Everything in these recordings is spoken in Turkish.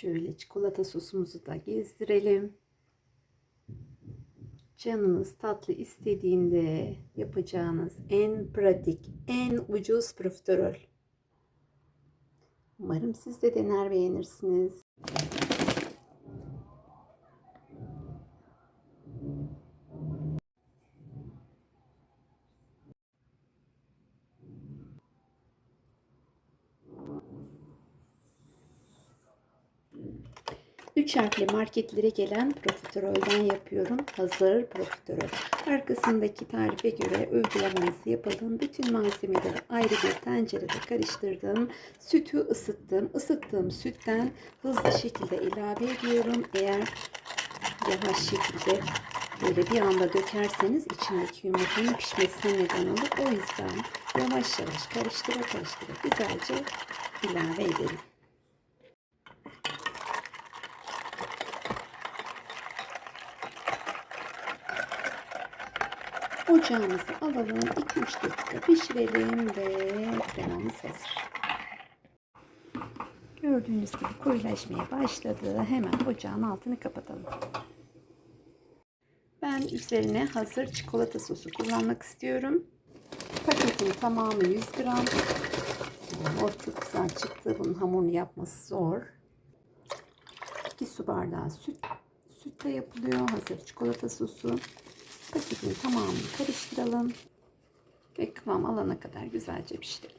Şöyle çikolata sosumuzu da gezdirelim. Canınız tatlı istediğinde yapacağınız en pratik, en ucuz profiterol. Umarım siz de dener beğenirsiniz. Üç harfli marketlere gelen profiterolden yapıyorum. Hazır profiterol. Arkasındaki tarife göre uygulamanızı yapalım. Bütün malzemeleri ayrı bir tencerede karıştırdım. Sütü ısıttım. Isıttığım sütten hızlı şekilde ilave ediyorum. Eğer yavaş şekilde böyle bir anda dökerseniz içindeki yumurtanın pişmesine neden olur. O yüzden yavaş yavaş karıştıra karıştıra güzelce ilave edelim. Ocağımızı alalım. 2-3 dakika pişirelim ve kremamız hazır. Gördüğünüz gibi koyulaşmaya başladı. Hemen ocağın altını kapatalım. Ben üzerine hazır çikolata sosu kullanmak istiyorum. Paketin tamamı 100 gram. Oh, çok güzel çıktı. Bunun hamurunu yapması zor. 2 su bardağı süt. Sütle yapılıyor. Hazır çikolata sosu. Paketin tamamını karıştıralım. Ve kıvam alana kadar güzelce pişirelim.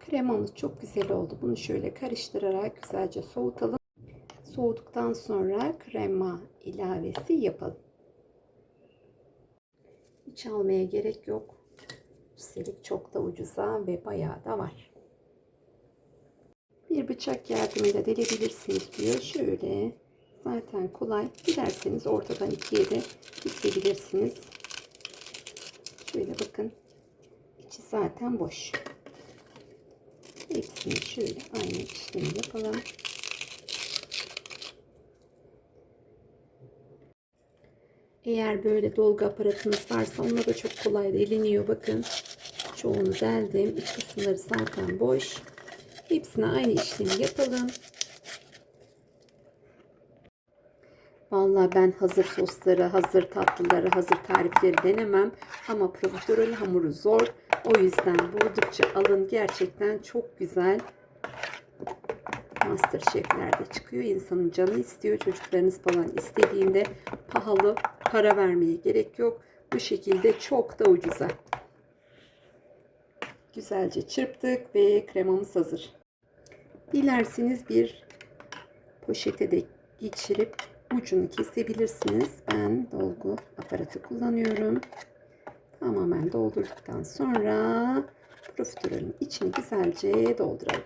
Kremamız çok güzel oldu. Bunu şöyle karıştırarak güzelce soğutalım. Soğuduktan sonra krema ilavesi yapalım. Hiç almaya gerek yok. Üstelik çok da ucuza ve bayağı da var. Bir bıçak yardımıyla delebilirsiniz diyor. Şöyle zaten kolay. Dilerseniz ortadan ikiye de kesebilirsiniz. Şöyle bakın. İçi zaten boş. Hepsini şöyle aynı işlemi yapalım. Eğer böyle dolgu aparatınız varsa onunla da çok kolay deliniyor. Bakın çoğunu deldim. İç kısımları zaten boş. Hepsine aynı işlemi yapalım. Vallahi ben hazır sosları, hazır tatlıları, hazır tarifleri denemem. Ama profiterol hamuru zor. O yüzden buldukça alın. Gerçekten çok güzel. Master şeflerde çıkıyor. İnsanın canı istiyor. Çocuklarınız falan istediğinde pahalı para vermeye gerek yok. Bu şekilde çok da ucuza. Güzelce çırptık ve kremamız hazır. Dilerseniz bir poşete de geçirip ucunu kesebilirsiniz. Ben dolgu aparatı kullanıyorum. Tamamen doldurduktan sonra profiterolün içini güzelce dolduralım.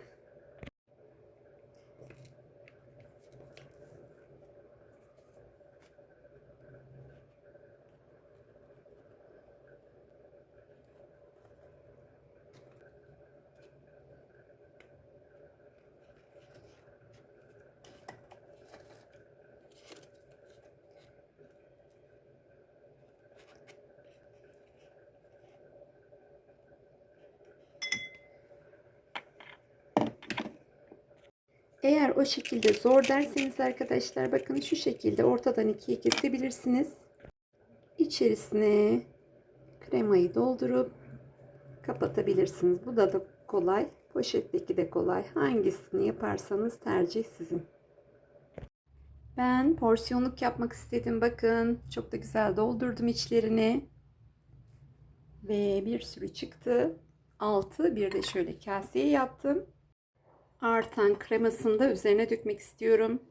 Eğer o şekilde zor derseniz arkadaşlar bakın şu şekilde ortadan ikiye kesebilirsiniz. İçerisine kremayı doldurup kapatabilirsiniz. Bu da da kolay. Poşetteki de kolay. Hangisini yaparsanız tercih sizin. Ben porsiyonluk yapmak istedim. Bakın çok da güzel doldurdum içlerini. Ve bir sürü çıktı. Altı bir de şöyle kaseye yaptım artan kremasını da üzerine dökmek istiyorum.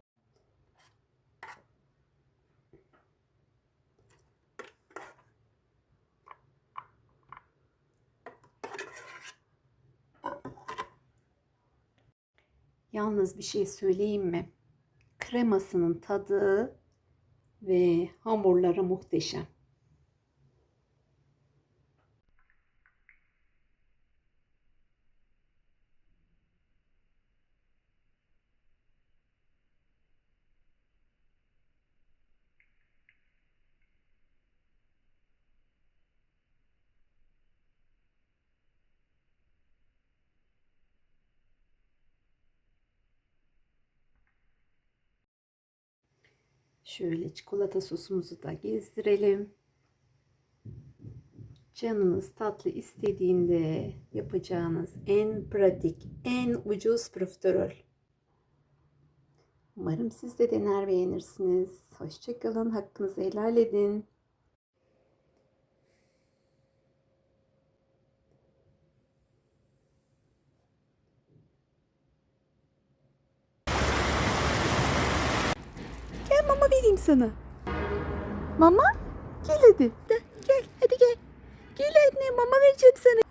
Yalnız bir şey söyleyeyim mi? Kremasının tadı ve hamurları muhteşem. Şöyle çikolata sosumuzu da gezdirelim. Canınız tatlı istediğinde yapacağınız en pratik, en ucuz profiterol. Umarım siz de dener beğenirsiniz. Hoşçakalın. Hakkınızı helal edin. Gel mama vereyim sana. Mama gel hadi. Gel, gel hadi gel. Gel anne mama vereceğim sana